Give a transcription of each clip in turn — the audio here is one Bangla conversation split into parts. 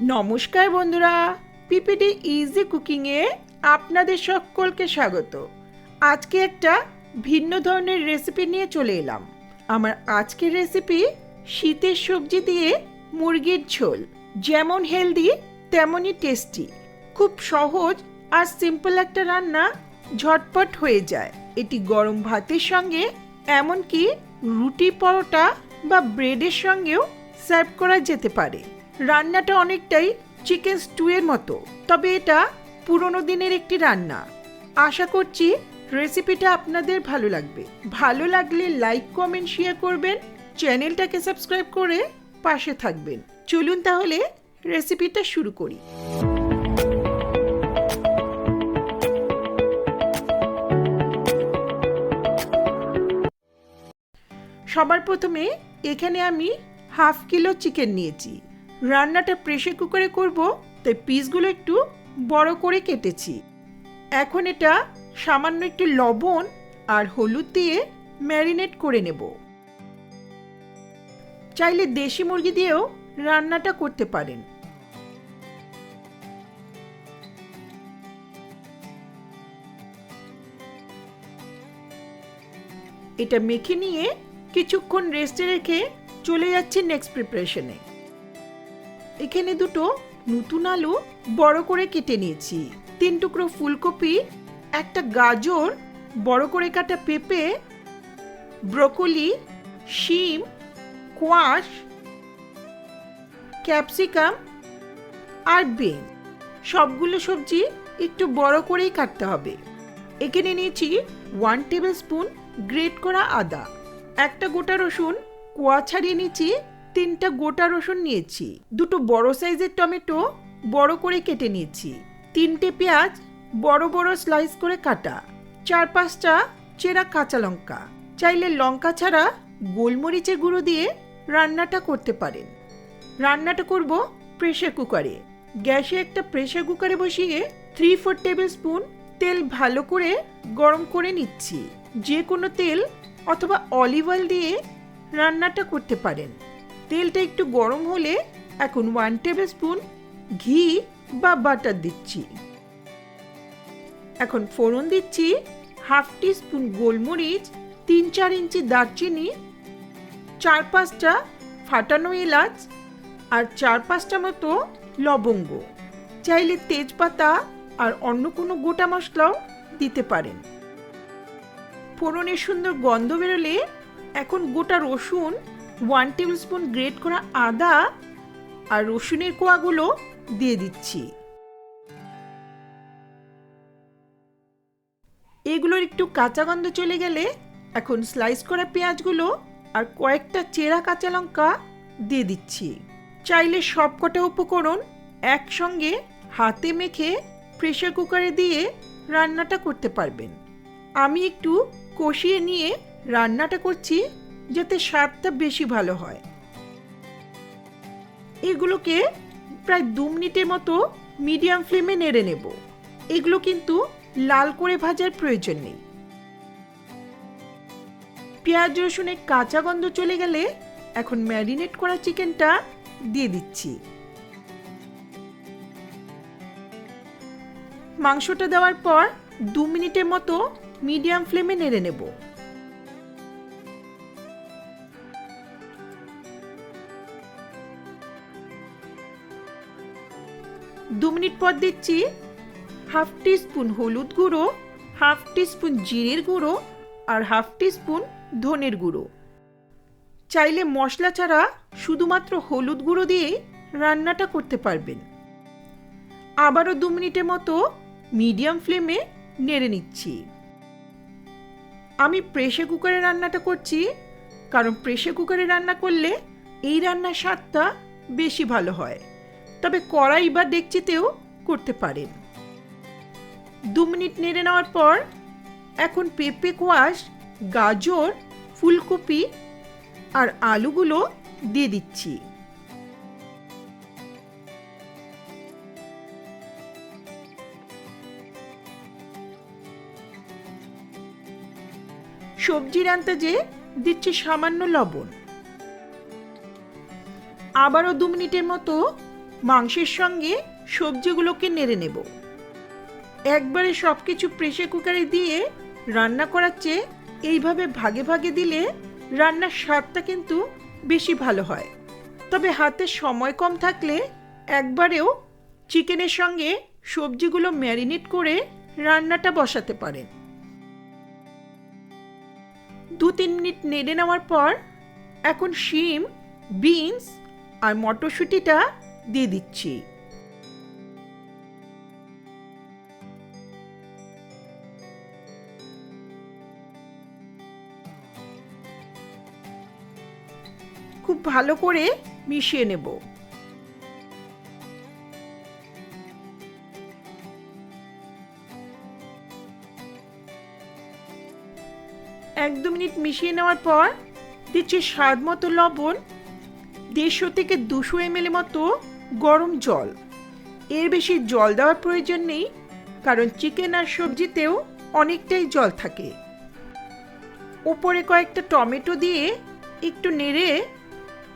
নমস্কার বন্ধুরা, পিপিটি ইজি কুকিংয়ে আপনাদের সকলকে স্বাগত। আজকে একটা ভিন্ন ধরনের রেসিপি নিয়ে চলে এলাম। আমার আজকের রেসিপি শীতের সবজি দিয়ে মুরগির ঝোল। যেমন হেলদি তেমনই টেস্টি খুব সহজ আর সিম্পল একটা রান্না ঝটপট হয়ে যায়। এটি গরম ভাতের সঙ্গে, এমনকি রুটি পরোটা বা ব্রেডের সঙ্গেও সার্ভ করা যেতে পারে। রান্নাটা অনেকটাই চিকেন স্টুয়ের মতো, তবে এটা পুরনো দিনের একটি রান্না। আশা করছি রেসিপিটা আপনাদের ভালো লাগবে। ভালো লাগলে লাইক কমেন্ট শেয়ার করবেন চ্যানেলটাকে সাবস্ক্রাইব করে পাশে থাকবেন। চলুন তাহলে রেসিপিটা শুরু করি। সবার প্রথমে এখানে আমি হাফ কিলো চিকেন নিয়েছি। রান্নাটা প্রেশার কুকারে করব, তাই পিসগুলো একটু বড় করে কেটেছি। এখন এটা সামান্য একটু লবণ আর হলুদ দিয়ে ম্যারিনেট করে নেব। চাইলে দেশি মুরগি দিয়েও রান্নাটা করতে পারেন। এটা মেখে নিয়ে কিছুক্ষণ রেস্টে রেখে চলে যাচ্ছে নেক্সট প্রিপারেশনে এখানে দুটো নতুন আলু বড় করে কেটে নিয়েছি। তিন টুকরো ফুলকপি, একটা গাজর, বড় করে কাটা পেঁপে, ব্রকলি, শিম, কোয়াশ, ক্যাপসিকাম আর বিন সবগুলো সবজি একটু বড় করেই কাটতে হবে। এখানে নিয়েছি ওয়ান টেবিল স্পুন গ্রেট করা আদা, একটা গোটা রসুন, কোয়া ছাড়িয়ে নিয়েছি তিনটা গোটা রসুন নিয়েছি, দুটো বড় সাইজের টমেটো বড় করে কেটে নিয়েছি, তিনটে পেঁয়াজ বড় বড় স্লাইস করে কাটা, চার পাঁচটা চেরা কাঁচা লঙ্কা। চাইলে লঙ্কা ছাড়া গোলমরিচের গুঁড়ো দিয়ে রান্নাটা করতে পারেন। রান্নাটা করব প্রেশার কুকারে গ্যাসে একটা প্রেশার কুকারে বসিয়ে থ্রি ফোর টেবিল স্পুন তেল ভালো করে গরম করে নিচ্ছি। যে কোনো তেল অথবা অলিভ অয়েল দিয়ে রান্নাটা করতে পারেন। তেলটা একটু গরম হলে এখন ওয়ান টেবিল স্পুন ঘি বা বাটার দিচ্ছি। এখন ফোড়ন দিচ্ছি হাফ টি স্পুন গোলমরিচ, তিন চার ইঞ্চি দারচিনি, চার পাঁচটা ফাটানো এলাচ আর চার পাঁচটা মতো লবঙ্গ। চাইলে তেজপাতা আর অন্য কোনো গোটা মশলাও দিতে পারেন। ফোড়নের সুন্দর গন্ধ বেরোলে এখন গোটা রসুন ওয়ান টেবিল স্পুন গ্রেট করা আদা আর রসুনের কোয়াগুলো দিয়ে দিচ্ছি। এগুলোর একটু কাঁচা গন্ধ চলে গেলে এখন স্লাইস করা পেঁয়াজগুলো আর কয়েকটা চেরা কাঁচা লঙ্কা দিয়ে দিচ্ছি। চাইলে সবকটা উপকরণ একসঙ্গে হাতে মেখে প্রেশার কুকারে দিয়ে রান্নাটা করতে পারবেন। আমি একটু কষিয়ে নিয়ে রান্নাটা করছি যাতে স্বাদটা বেশি ভালো হয়। এগুলোকে প্রায় দু মিনিটের মতো মিডিয়াম ফ্লেমে নেড়ে নেব। এগুলো কিন্তু লাল করে ভাজার প্রয়োজন নেই। পেঁয়াজ, রসুনের কাঁচা গন্ধ চলে গেলে এখন ম্যারিনেট করা চিকেনটা দিয়ে দিচ্ছি। মাংসটা দেওয়ার পর দু মিনিটের মতো মিডিয়াম ফ্লেমে নেড়ে নেব। দু মিনিট পর দিচ্ছি। হাফ টি স্পুন হলুদ গুঁড়ো, হাফ টি স্পুন জিরের গুঁড়ো আর হাফ টি স্পুন ধনের গুঁড়ো। চাইলে মশলা ছাড়া শুধুমাত্র হলুদ গুঁড়ো দিয়ে রান্নাটা করতে পারবেন। আবারও দু মিনিটের মতো মিডিয়াম ফ্লেমে নেড়ে নিচ্ছি। আমি প্রেশার কুকারে রান্নাটা করছি, কারণ প্রেশার কুকারে রান্না করলে এই রান্নার স্বাদটা বেশি ভালো হয়। তবে কড়াই বা ডেকচিতেও করতে পারেন। দু মিনিট নেড়ে নেওয়ার পর এখন পেঁপে কোয়াশ, গাজর, ফুলকপি আর আলুগুলো দিয়ে দিচ্ছি। সবজির আন্তাজে দিচ্ছি সামান্য লবণ। আবারও দু মিনিটের মতো মাংসের সঙ্গে সবজিগুলোকে নেড়ে নেব। একবারে সব কিছু প্রেশার কুকারে দিয়ে রান্না করার চেয়ে এইভাবে ভাগে ভাগে দিলে রান্নার স্বাদটা কিন্তু বেশি ভালো হয়। তবে হাতে সময় কম থাকলে একবারেও চিকেনের সঙ্গে সবজিগুলো ম্যারিনেট করে রান্নাটা বসাতে পারেন। দু তিন মিনিট নেড়ে নেওয়ার পর এখন শিম বিনস আর মটরশুঁটিটা দিয়ে দিচ্ছি। খুব ভালো করে মিশিয়ে নেব। এক দু মিনিট মিশিয়ে নেওয়ার পর দিচ্ছি স্বাদ মতো লবণ, দেড়শো থেকে দুশো এম মতো গরম জল। এর বেশি জল দেওয়ার প্রয়োজন নেই, কারণ চিকেন আর সবজিতেও অনেকটাই জল থাকে। ওপরে কয়েকটা টমেটো দিয়ে একটু নেড়ে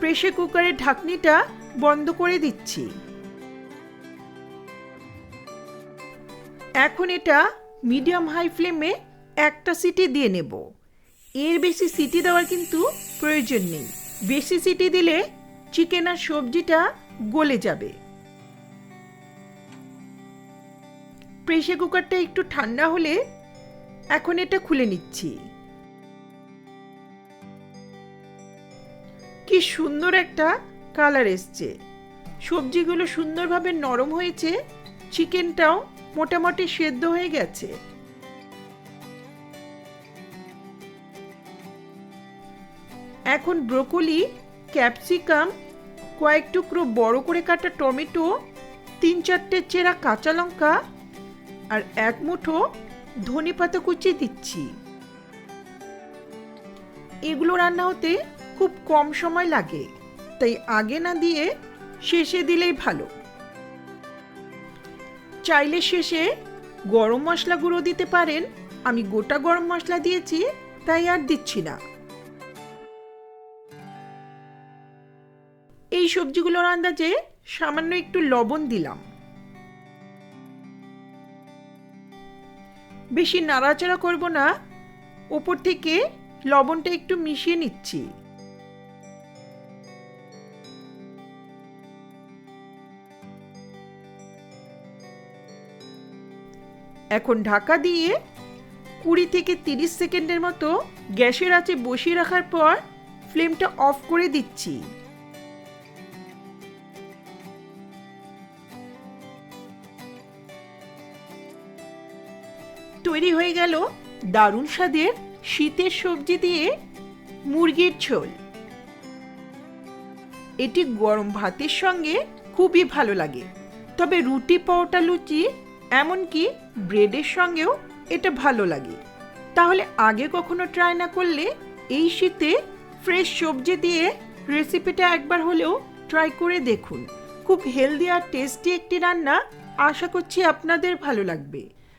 প্রেশার কুকারের ঢাকনিটা বন্ধ করে দিচ্ছি। এখন এটা মিডিয়াম হাই ফ্লেমে একটা সিটি দিয়ে নেব। এর বেশি সিটি দেওয়ার কিন্তু প্রয়োজন নেই। বেশি সিটি দিলে চিকেন আর সবজিটা গলে যাবে। প্রেশার কুকারটা একটু ঠান্ডা হলে এখন এটা খুলে নিচ্ছি। কি সুন্দর একটা কালার এসছে। সবজিগুলো সুন্দরভাবে নরম হয়েছে, চিকেনটাও মোটামুটি সেদ্ধ হয়ে গেছে। এখন ব্রোকলি, ক্যাপসিকাম কয়েক টুকরো বড় করে কাটা টমেটো, তিন চারটে চেরা কাঁচা লঙ্কা আর এক মুঠো ধনে পাতা কুচিয়ে দিচ্ছি। এগুলো রান্না হতে খুব কম সময় লাগে, তাই আগে না দিয়ে শেষে দিলেই ভালো। চাইলে শেষে গরম মশলা গুঁড়ো দিতে পারেন, আমি গোটা গরম মশলা দিয়েছি, তাই আর দিচ্ছি না। সবজিগুলোর আন্দাজে সামান্য একটু লবণ দিলাম। বেশি নাড়াচাড়া করব না। ওপর থেকে লবণটা একটু মিশিয়ে নিচ্ছি। এখন ঢাকা দিয়ে কুড়ি থেকে তিরিশ সেকেন্ডের মতো গ্যাসের আঁচে বসিয়ে রাখার পর ফ্লেমটা অফ করে দিচ্ছি। তৈরি হয়ে গেল দারুণ স্বাদের শীতের সবজি দিয়ে মুরগির ঝোল। এটি গরম ভাতের সঙ্গে খুবই ভালো লাগে। তবে রুটি, পরোটা, লুচি, এমনকি ব্রেডের সঙ্গেও এটা ভালো লাগে। তাহলে আগে কখনো ট্রাই না করলে এই শীতে ফ্রেশ সবজি দিয়ে রেসিপিটা একবার হলেও ট্রাই করে দেখুন। খুব হেলদি আর টেস্টি একটি রান্না আশা করছি আপনাদের ভালো লাগবে।